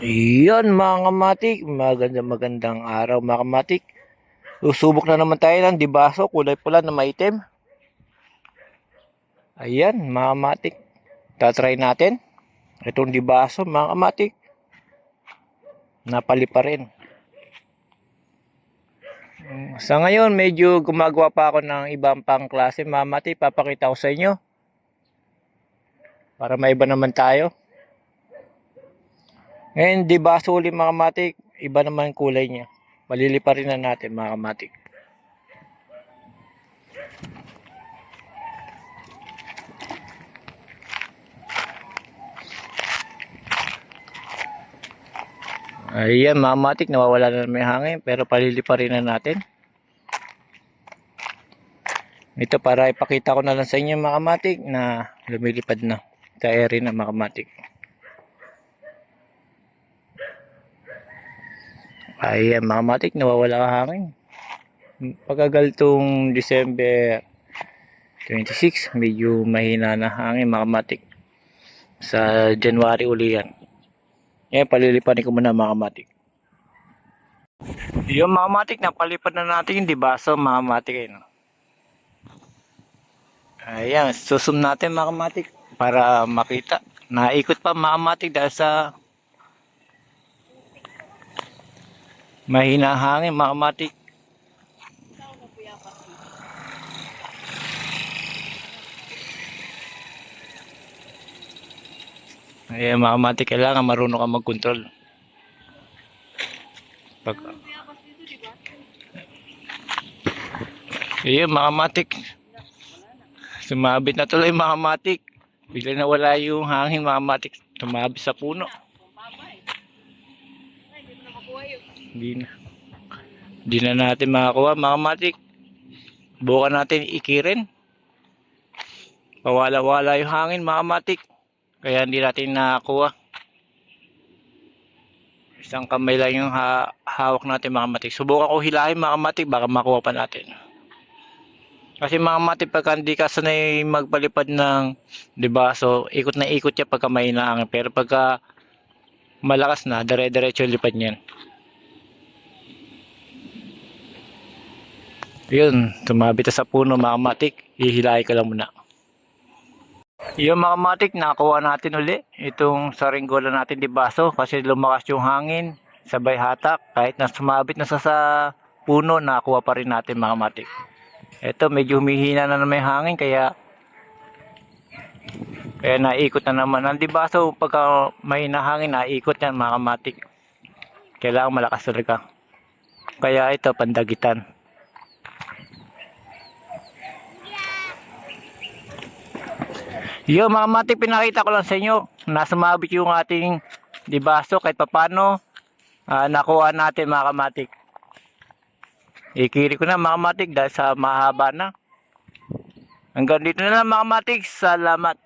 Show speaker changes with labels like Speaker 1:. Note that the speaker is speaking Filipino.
Speaker 1: Iyon mga kamatik, magandang magandang araw mga kamatik. Susubok na naman tayo ng dibaso, kulay pula na maitim. Ayan mga kamatik, tatry natin. Itong dibaso mga kamatik, napali pa rin. Sa ngayon, medyo gumagawa pa ako ng ibang pang klase mga kamatik, papakita ko sa inyo. Para maiba naman tayo. Ngayon, di ba suli mga kamatik? Iba naman ang kulay niya. Malilipa rin na natin mga kamatik. Ayan mga kamatik, nawawala na yung hangin pero palilipa rin na natin. Ito para ipakita ko na lang sa inyo mga kamatik na lumilipad na. Kaya rin na mga kamatik. Ayan mga matik, nawawala ang hangin. Pagkagal tong December 26, medyo mahina na hangin mga matik. Sa January uli yan. Yan, palilipanin ko muna mga matik. Yung mga matik, napalipad na natin yung dibaso mga matik. Ayun. Ayan, susum natin mga matik para makita. Naikot pa mga matik dahil sa Mahina ang hangin, mga matik. Ayan, mga matik, kailangan marunong ka mag-control. Pag... Ayan, mga matik. Sumabit na tuloy, mga. Bigla na wala yung hangin, mga matik. Sa puno. Hindi na. Hindi na natin makakuha mga matik. Bukan natin ikirin. Pawala-wala yung hangin mga matik. Kaya hindi natin nakakuha. Isang kamay lang yung ha hawak natin mga matik. Subukan ko hilahin mga matik baka makuha pa natin. Kasi mga matik pagka hindi ka sanay magpalipad ng dibaso, ikot na ikot niya pagka may hangin. Pero pagka malakas na, dire-diretso lipad niyan. Yun, tumabit na sa puno mga matik. Hihilahin ko lang muna. Yung mga matik, nakuha natin uli. Itong saringgola natin di baso kasi lumakas yung hangin. Sabay hatak. Kahit na sumabit na sa, sa puno, nakuha pa rin natin mga matik. Ito, medyo humihina na naman hangin kaya kaya naikot na naman. Ang di baso, pagka may nahangin, naikot yan mga matik. Kailangan malakas talaga. Kaya ito, pandagitan. Yo mga matik, pinakita ko lang sa inyo. Nasa mabit yung ating dibaso kahit papano ah, nakuha natin mga kamatik. Ikiri ko na mga kamatik dahil sa mahaba na. Hanggang dito na lang mga kamatik. Salamat.